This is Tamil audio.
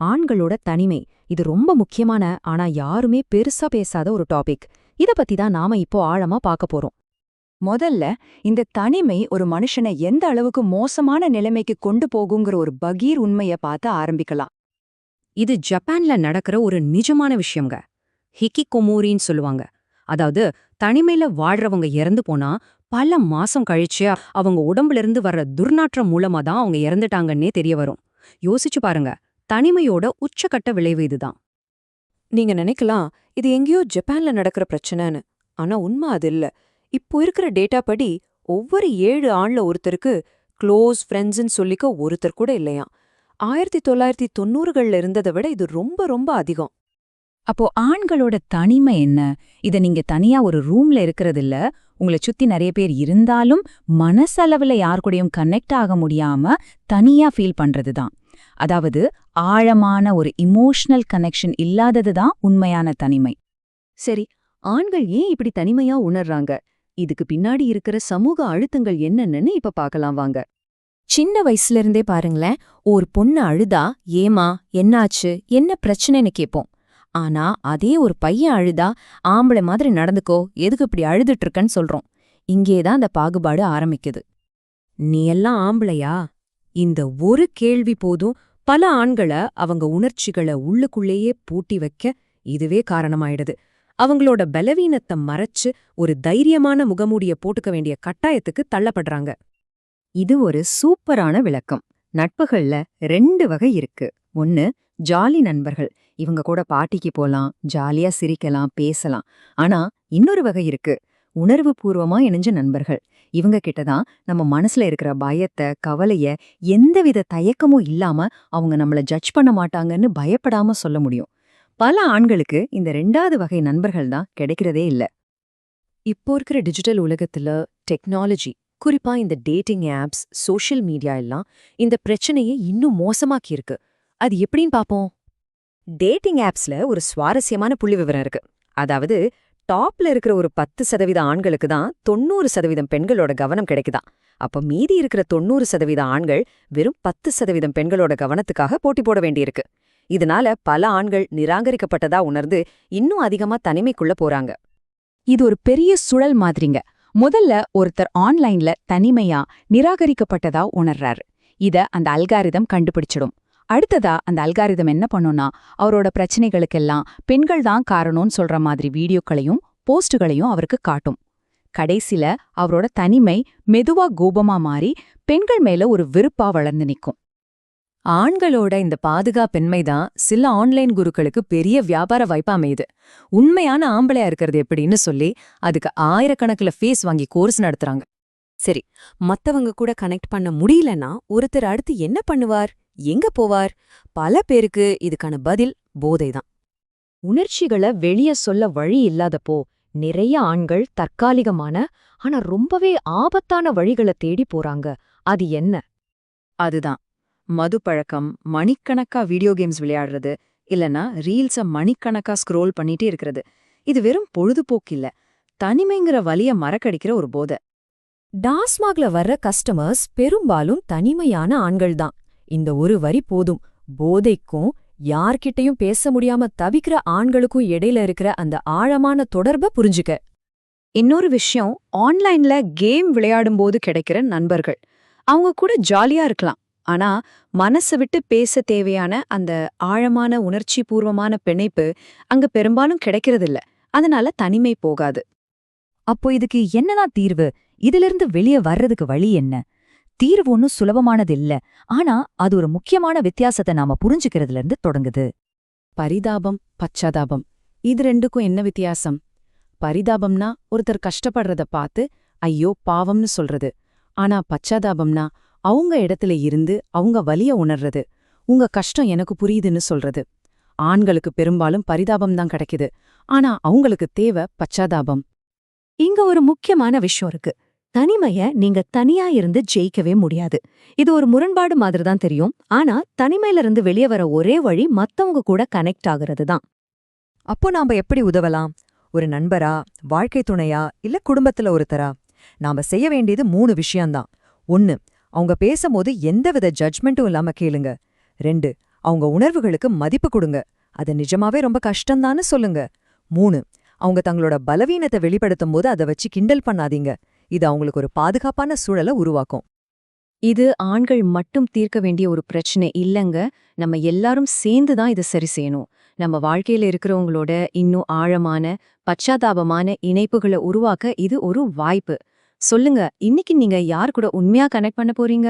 ஆண்களோட தனிமை இது ரொம்ப முக்கியமான ஆனா யாருமே பெருசா பேசாத ஒரு டாபிக் இத பத்தி தான் நாம இப்போ ஆழமா பார்க்க போறோம். முதல்ல இந்த தனிமை ஒரு மனுஷனை எந்த அளவுக்கு மோசமான நிலைமைக்கு கொண்டு போகுங்கிற ஒரு பகீர் உண்மைய பார்த்து ஆரம்பிக்கலாம். இது ஜப்பான்ல நடக்கிற ஒரு நிஜமான விஷயங்க. ஹிக்கி கொமூரின்னு சொல்லுவாங்க. அதாவது தனிமையில வாழ்றவங்க இறந்து போனா பல மாசம் கழிச்சு அவங்க உடம்புல இருந்து வர்ற துர்நாற்றம் மூலமா தான் அவங்க இறந்துட்டாங்கன்னே தெரிய வரும். யோசிச்சு பாருங்க. தனிமையோட உச்சக்கட்ட விளைவு இதுதான். நீங்க நினைக்கலாம் இது எங்கேயோ ஜப்பான்ல நடக்கிற பிரச்சனைன்னு ஆனா உண்மை அது இல்ல. இப்போ இருக்கிற டேட்டா படி ஒவ்வொரு ஏழு ஆண்ல ஒருத்தருக்கு க்ளோஸ் ஃப்ரெண்ட்ஸ்னு சொல்லிக்க ஒருத்தர் கூட இல்லையாம். ஆயிரத்தி தொள்ளாயிரத்தி தொண்ணூறுகள்ல இருந்ததை விட இது ரொம்ப ரொம்ப அதிகம். அப்போ ஆண்களோட தனிமை என்ன? இத நீங்க தனியா ஒரு ரூம்ல இருக்கிறது இல்ல உங்களை சுத்தி நிறைய பேர் இருந்தாலும் மனசளவுல யார் கூடயும் கனெக்ட் ஆக முடியாம தனியா ஃபீல் பண்றதுதான். அதாவது ஆழமான ஒரு இமோஷனல் கனெக்ஷன் இல்லாததுதான் உண்மையான தனிமை. சரி ஆண்கள் ஏன் இப்படி தனிமையா உணர்றாங்க? இதுக்கு பின்னாடி இருக்கிற சமூக அழுத்தங்கள் என்னென்னு இப்ப பார்க்கலாம் வாங்க. சின்ன வயசுல இருந்தே பாருங்களேன் ஒரு பொண்ணு அழுதா ஏமா என்னாச்சு? என்ன பிரச்சனைன்னு கேட்போம். ஆனா அதே ஒரு பையன் அழுதா ஆம்பளை மாதிரி நடந்துக்கோ எதுக்கு இப்படி அழுதுட்டு இருக்கன்னு சொல்றோம். இங்கேதான் அந்த பாகுபாடு ஆரம்பிக்குது. நீ எல்லாம் ஆம்பளையா? இந்த ஒரு கேள்வி போதும் பல ஆண்களை அவங்க உணர்ச்சிகளை உள்ளுக்குள்ளேயே பூட்டி வைக்க இதுவே காரணமாயிடுது. அவங்களோட பலவீனத்தை மறைச்சு ஒரு தைரியமான முகமூடிய போட்டுக்க வேண்டிய கட்டாயத்துக்கு தள்ளப்படுறாங்க. இது ஒரு சூப்பரான விளக்கம். நட்புகள்ல ரெண்டு வகை இருக்கு. ஒன்னு ஜாலி நண்பர்கள். இவங்க கூட பாட்டிக்கு போலாம் ஜாலியா சிரிக்கலாம் பேசலாம். ஆனா இன்னொரு வகை இருக்கு. உணர்வு பூர்வமா இணைஞ்ச நண்பர்கள். இவங்க கிட்டதான் நம்ம மனசுல இருக்கிற பயத்தை கவலைய எந்தவித தயக்கமும் இல்லாம அவங்க நம்மள ஜட்ஜ் பண்ண மாட்டாங்கன்னு பயப்படாம சொல்ல முடியும். பல ஆண்களுக்கு இந்த ரெண்டாவது வகை நண்பர்கள் தான் கிடைக்கிறதே இல்ல. இப்போ இருக்கிற டிஜிட்டல் உலகத்துல டெக்னாலஜி குறிப்பா இந்த டேட்டிங் ஆப்ஸ் சோஷியல் மீடியா எல்லாம் இந்த பிரச்சனையை இன்னும் மோசமாக்கியிருக்கு அது எப்படின்னு பாப்போம்? டேட்டிங் ஆப்ஸ்ல ஒரு சுவாரஸ்யமான புள்ளி விவரம் இருக்கு. அதாவது டாப்ல இருக்கிற ஒரு பத்து சதவீத ஆண்களுக்கு தான் தொண்ணூறு சதவீதம் பெண்களோட கவனம் கிடைக்குதாம் அப்ப மீதி இருக்கிற தொண்ணூறு சதவீத ஆண்கள் வெறும் பத்து சதவீதம் பெண்களோட கவனத்துக்காக போட்டி போட வேண்டியிருக்கு. இதனால பல ஆண்கள் நிராகரிக்கப்பட்டதா உணர்ந்து இன்னும் அதிகமா தனிமைக்குள்ள போறாங்க. இது ஒரு பெரிய சுழல் மாதிரிங்க. முதல்ல ஒருத்தர் ஆன்லைன்ல தனிமையா நிராகரிக்கப்பட்டதா உணர்றாரு. இத அந்த அல்காரிதம் கண்டுபிடிச்சிடும். அடுத்ததா அந்த அல்காரிதம் என்ன பண்ணும்னா அவரோட பிரச்சனைகளுக்கெல்லாம் பெண்கள் தான் காரணம்னு சொல்ற மாதிரி வீடியோக்களையும் போஸ்டுகளையும் அவருக்கு காட்டும். கடைசில அவரோட தனிமை மெதுவா கோபமா மாறி பெண்கள் மேல ஒரு வெறுப்பா வளர்ந்து நிக்கும். ஆண்களோட இந்த பாதுகாப்பின்மை தான் சில ஆன்லைன் குருக்களுக்கு பெரிய வியாபார வாய்ப்பா அமையுது. உண்மையான ஆம்பளையா இருக்கிறது எப்படின்னு சொல்லி அதுக்கு ஆயிரக்கணக்கில் ஃபேஸ் வாங்கி கோர்ஸ் நடத்துறாங்க. சரி மத்தவங்க கூட கனெக்ட் பண்ண முடியலன்னா ஒருத்தர் அடுத்து என்ன பண்ணுவார்? எங்க போவார்? பல பேருக்கு இதுக்கான பதில் போதைதான். உணர்ச்சிகளை வெளிய சொல்ல வழி இல்லாதப்போ நிறைய ஆண்கள் தற்காலிகமான ஆனா ரொம்பவே ஆபத்தான வழிகளை தேடி போறாங்க. அது என்ன? அதுதான். மது பழக்கம் மணிக்கணக்கா வீடியோ கேம்ஸ் விளையாடுறது இல்லனா ரீல்ஸ மணிக்கணக்கா ஸ்க்ரோல் பண்ணிட்டே இருக்கிறது. இது வெறும் பொழுதுபோக்கு இல்ல. தனிமைங்கிற வலிய மறக்கடிக்கிற ஒரு போதை. டாஸ்மாக்ல வர்ற கஸ்டமர்ஸ் பெரும்பாலும் தனிமையான ஆண்கள்தான். இந்த ஒரு வரி போதும். போதைக்கும் யார்கிட்டயும் பேச முடியாம தவிக்கிற ஆண்களுக்கும் இடையில இருக்கிற அந்த ஆழமான தொடர்ப புரிஞ்சுக்க. இன்னொரு விஷயம் ஆன்லைன்ல கேம் விளையாடும்போது கிடைக்கிற நண்பர்கள். அவங்க கூட ஜாலியா இருக்கலாம். ஆனா மனசை விட்டு பேச தேவையான அந்த ஆழமான உணர்ச்சி பூர்வமான பிணைப்பு அங்க பெரும்பாலும் கிடைக்கிறதில்ல. அதனால தனிமை போகாது. அப்போ இதுக்கு என்னதான் தீர்வு? இதிலிருந்து வெளியே வர்றதுக்கு வழி என்ன? தீர்வு ஒன்னும் சுலபமானது இல்ல ஆனா அது ஒரு முக்கியமான வித்தியாசத்தை நாம புரிஞ்சுக்கிறதுல இருந்து தொடங்குது. பரிதாபம் பச்சாதாபம். இது ரெண்டுக்கும் என்ன வித்தியாசம்? பரிதாபம்னா ஒருத்தர் கஷ்டப்படுறத பார்த்து ஐயோ பாவம்னு சொல்றது. ஆனா பச்சாதாபம்னா அவங்க இடத்துல இருந்து அவங்க வலிய உணர்றது. உங்க கஷ்டம் எனக்கு புரியுதுன்னு சொல்றது. ஆண்களுக்கு பெரும்பாலும் பரிதாபம் தான் கிடைக்குது. ஆனா அவங்களுக்கு தேவை பச்சாதாபம். இங்க ஒரு முக்கியமான விஷயம் இருக்கு. தனிமைய நீங்க தனியா இருந்து ஜெயிக்கவே முடியாது. இது ஒரு முரண்பாடு மாதிரி தான் தெரியும். ஆனா தனிமையில இருந்து வெளியே வர ஒரே வழி மத்தவங்க கூட கனெக்ட் ஆகுறது தான் அப்போ நாம எப்படி உதவலாம்? ஒரு நண்பரா வாழ்க்கை துணையா இல்ல குடும்பத்துல ஒருத்தரா? நாம செய்ய வேண்டியது மூணு விஷயம்தான். ஒன்னு அவங்க பேசும்போது எந்தவித ஜட்ஜ்மெண்ட்டும் இல்லாம கேளுங்க. ரெண்டு அவங்க உணர்வுகளுக்கு மதிப்பு கொடுங்க. அது நிஜமாவே ரொம்ப கஷ்டம்தான்னு சொல்லுங்க. மூணு அவங்க தங்களோட பலவீனத்தை வெளிப்படுத்தும் போது அதை வச்சு கிண்டல் பண்ணாதீங்க. இது அவங்களுக்கு ஒரு பாதுகாப்பான சூழலை உருவாக்கும். இது ஆண்கள் மட்டும் தீர்க்க வேண்டிய ஒரு பிரச்சனை இல்லங்க. நம்ம எல்லாரும் சேர்ந்து தான் இதை சரி செய்யணும். நம்ம வாழ்க்கையில இருக்கிறவங்களோட இன்னும் ஆழமான பச்சாதாபமான இணைப்புகளை உருவாக்க இது ஒரு வாய்ப்பு. சொல்லுங்க இன்னைக்கு நீங்க யார் கூட உண்மையா கனெக்ட் பண்ண போறீங்க?